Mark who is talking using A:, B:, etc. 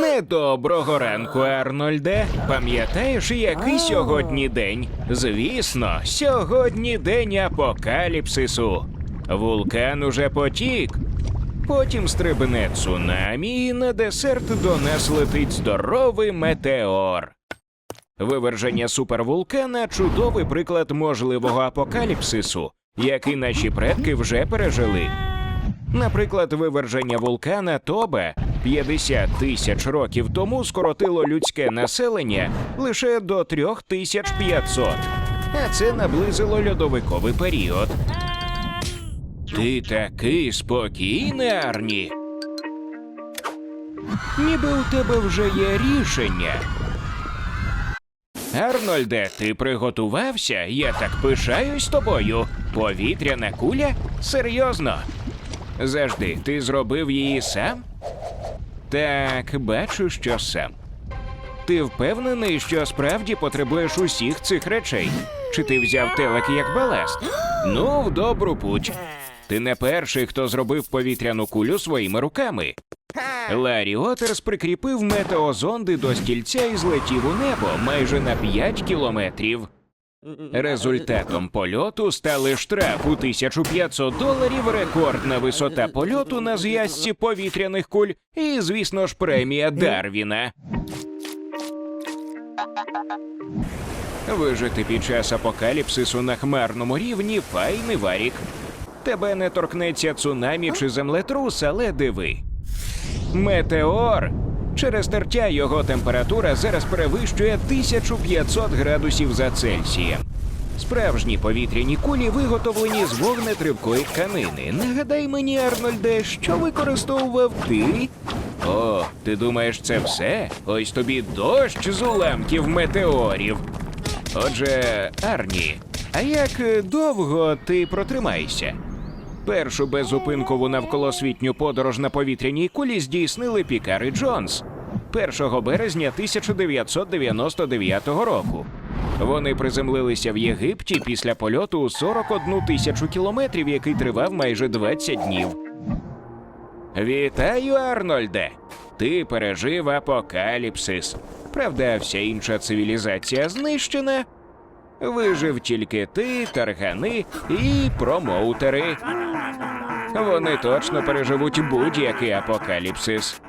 A: Недоброго ранку, Арнольде. Пам'ятаєш, який сьогодні день? Звісно, сьогодні день апокаліпсису. Вулкан уже потік. Потім стрибне цунамі, і на десерт до нас летить здоровий метеор. Виверження супервулкана чудовий приклад можливого апокаліпсису, який наші предки вже пережили. Наприклад, виверження вулкана Тобе 50 тисяч років тому скоротило людське населення лише до 3500, а це наблизило льодовиковий період. Ти такий спокійний, Арні. Ніби у тебе вже є рішення. Арнольде, ти приготувався? Я так пишаюсь тобою. Повітряна куля? Серйозно? Завжди, ти зробив її сам? Так, бачу, що сам. Ти впевнений, що справді потребуєш усіх цих речей? Чи ти взяв телек як баласт? Ну, в добру путь. Ти не перший, хто зробив повітряну кулю своїми руками. Ларі Отерс прикріпив метеозонди до стільця і злетів у небо майже на 5 кілометрів. Результатом польоту стали штраф у 1500 доларів, рекордна висота польоту на зв'язці повітряних куль і, звісно ж, премія Дарвіна. Вижити під час апокаліпсису на хмарному рівні файний варік. Тебе не торкнеться цунамі чи землетрус, але диви. Метеор. Через тертя його температура зараз перевищує 1500 градусів за Цельсієм. Справжні повітряні кулі виготовлені з вогнетривкої тканини. Нагадай мені, Арнольде, що використовував ти? О, ти думаєш, це все? Ось тобі дощ з уламків метеорів. Отже, Арні, а як довго ти протримаєшся? Першу беззупинкову навколосвітню подорож на повітряній кулі здійснили Пікар і Джонс 1 березня 1999 року. Вони приземлилися в Єгипті після польоту у 41 тисячу кілометрів, який тривав майже 20 днів. Вітаю, Арнольде! Ти пережив апокаліпсис. Правда, вся інша цивілізація знищена. Вижив тільки ти, таргани і промоутери. Вони точно переживуть будь-який апокаліпсис.